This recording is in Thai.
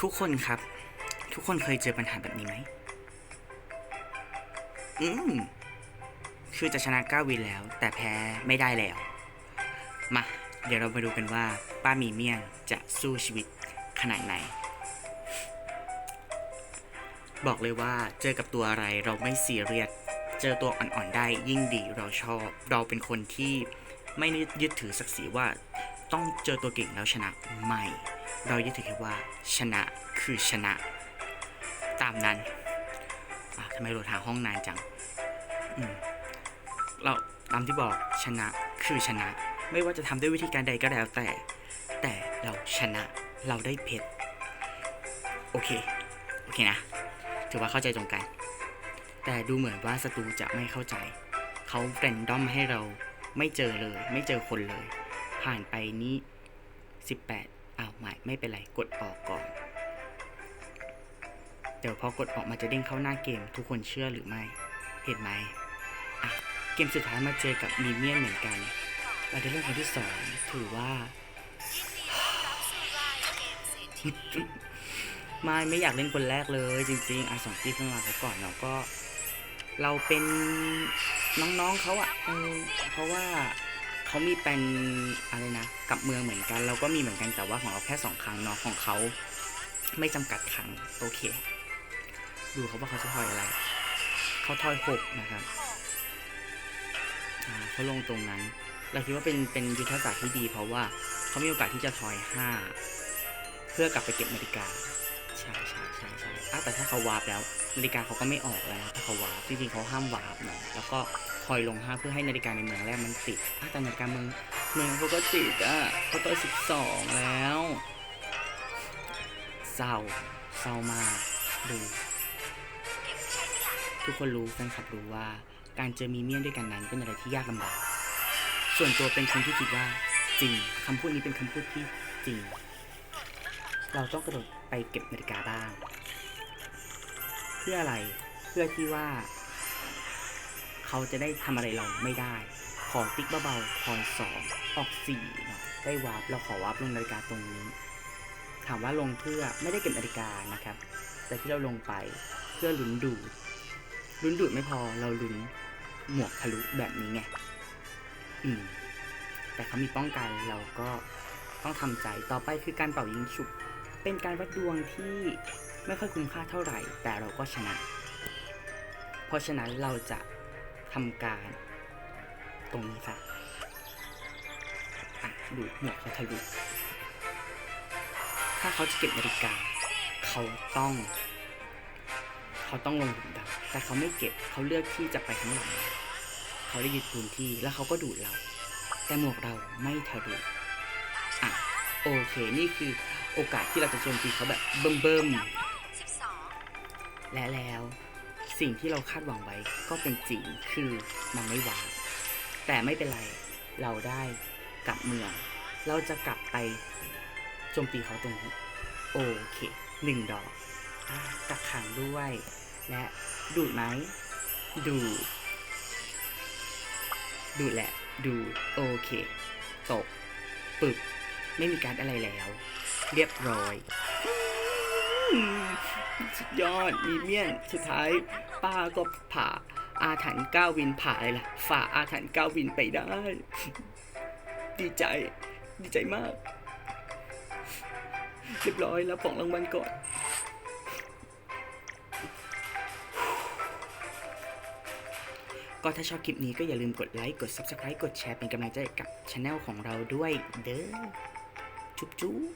ทุกคนครับ ทุกคนเคยเจอปัญหาแบบนี้ไหม อืม คือจะชนะก้าวินแล้ว แต่แพ้ไม่ได้แล้ว มา เดี๋ยวเรามาดูกันว่า ป้ามีเมี่ยงจะสู้ชีวิตขนาดไหน บอกเลยว่าเจอกับตัวอะไรเราไม่ซีเรียส เจอตัวอ่อนๆได้ยิ่งดีเราชอบ เราเป็นคนที่ไม่ยึดถือศักดิ์ศรีว่าต้องเจอตัวเก่งแล้วชนะไม่ เรายึดถือว่าชนะคือชนะ ตามนั้นทำไมโหลดหาห้องนานจังเราตามที่บอกชนะคือชนะ ไม่ว่าจะทำด้วยวิธีการใดก็แล้วแต่ แต่เราชนะเราได้เพชรโอเค โอเคนะ ถือว่าเข้าใจตรงกัน แต่ดูเหมือนว่าศัตรูจะไม่เข้าใจ เขาแรนดอมให้เราไม่เจอเลย ไม่เจอคนเลย ผ่านไปนี้ 18 อ้าวไม่ไม่เป็นไรกดออกก่อน เดี๋ยวพอกดออกมาจะเด้งเข้าหน้าเกม ทุกคนเชื่อหรือไม่ เห็นไหมอะเกมสุดท้ายมาเจอกับมีเมียนเหมือนกันเราได้เล่นคนที่สองถือว่าไม่ไม่อยากเล่นคนแรกเลย จริง ๆอะสองที่ขึ้นมาเขาก่อนเราก็ เราเป็นน้องๆเขาอะเออเพราะว่า เขามีเป็นอะไรนะกับเมืองเหมือนกัน เราก็มีเหมือนกันแต่ว่าของเราแค่สองครั้งเนาะของเขาไม่จำกัดครั้งโอเค ดูเขาว่าเขาจะทอยอะไร เขาทอยหกนะครับเขาลงตรงนั้น เราคิดว่าเป็นเป็นยุทธศาสตร์ที่ดี เพราะว่าเขามีโอกาสที่จะทอยห้าเพื่อกลับไปเก็บนาฬิกาใช่ใช่ใช่ใช่แต่ถ้าเขาวาร์ปแล้วนาฬิกาเขาก็ไม่ออกแล้วถ้าเขาวาร์ปจริงๆเขาห้ามวาร์ปเนาะแล้วก็ อยลงห้าเพื่อให้นาฬิกาในเมืองแรกมันติดแต่นาฬิกาเมืองเมืองเขาก็ติดอะเขาตัวสิบสองแล้วเศร้าเศร้ามากดู ทุกคนรู้แฟนคลับรู้ว่า การเจอมีเมียนด้วยกันนั้นเป็นอะไรที่ยากลำบาก ส่วนตัวเป็นคนที่คิดว่าจริงคำพูดนี้เป็นคำพูดที่จริง เราต้องกระโดดไปเก็บนาฬิกาบ้าง เพื่ออะไรเพื่อที่ว่า เขาจะได้ทำอะไรเราไม่ได้ ขอติ๊กเบาๆคอยสองออกสี่นะได้วาร์ปเราขอวาร์ปลงนาฬิกาตรงนี้ ถามว่าลงเพื่อไม่ได้เก็บนาฬิกานะครับ แต่ที่เราลงไปเพื่อลุ้นดูดลุ้นดูดไม่พอเราลุ้นหมวกทะลุแบบนี้ไงอืม แต่เขามีป้องกันเราก็ต้องทำใจต่อไปคือการเป่ายิงฉุบ เป็นการวัดดวงที่ไม่ค่อยคุ้มค่าเท่าไหร่ แต่เราก็ชนะ เพราะฉะนั้นเราจะ ทำการ ตรงนี้ค่ะอะดูหมวกเขาทะลุถ้าเขาจะเก็บนาฬิกา เขาต้อง เขาต้องลงหลุมดำแต่เขาไม่เก็บเขาเลือกที่จะไปข้างหลัง เขาได้ยึดพื้นที่แล้วเขาก็ดูดเรา แต่หมวกเราไม่ทะลุอะโอเคนี่คือโอกาสที่เราจะโจมตีเขาแบบเบิ่มๆและแล้ว สิ่งที่เราคาดหวังไว้ก็เป็นจริงคือมันไม่วางแต่ไม่เป็นไร เราได้กลับเมือง เราจะกลับไปโจมตีเขาตรงนี้ โอเคหนึ่งดอกอะกักขังด้วย และดูดไหม ดูด ดูดแหละ ดูด โอเค ตก ปึกไม่มีการอะไรแล้ว เรียบร้อย สุดยอดมีเมียนสุดท้ายป้าก็ผ่าอาถรรพ์ก้าวินผ่าล่ะฝ่าอาถรรพ์ก้าวินไปได้ ดีใจ ดีใจมาก เรียบร้อยแล้วของรางวัลก่อนก็ถ้าชอบคลิปนี้ก็อย่าลืมกดไลค์ กด Subscribe กดแชร์เป็นกำลังใจกับช anel ของเราด้วยเด้อ จุ๊บจุ๊บ